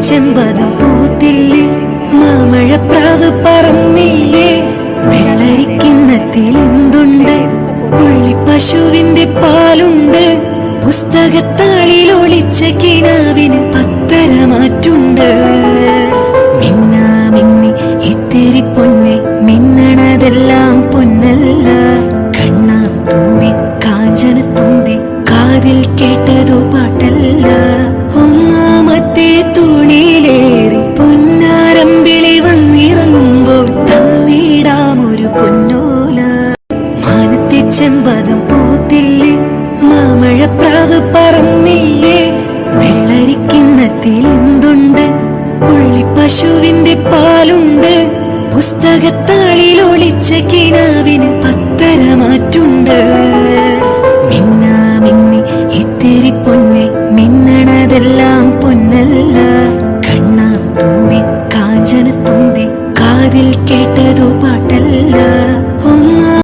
ചെമ്പകം പൂത്തില്ലേ? മാമഴപ്രാവ് പറന്നില്ലേ? വെള്ളരിക്കിണ്ണത്തിൽ എന്തുണ്ട്? പുള്ളിപ്പശുവിന്റെ പാലുണ്ട്. പുസ്തകത്താളിൽ ഒളിച്ച കിനാവിന് പത്തരമാറ്റുണ്ട്. മിന്നാ മിന്നി ഇത്തിരി പൊന്നെ മിന്നണതെല്ലാം ചെമ്പകം പൂത്തില്ലേ? മാമഴപ്രാവ് പറന്നില്ലേ? വെള്ളരിക്കിണ്ണത്തിൽ എന്തുണ്ട്? പുള്ളിപ്പശുവിന്റെ പാലുണ്ട്. പുസ്തകത്താളിൽ ഒളിച്ച കിനാവിന് പത്തര മാറ്റുണ്ട് മിന്നാമിന്നി ഇത്തിരി പൊന്നെ മിന്നണതെല്ലാം പൊന്നല്ല. കണ്ണാം തുമ്പി കാഞ്ചന തുമ്പി കാതിൽ കേ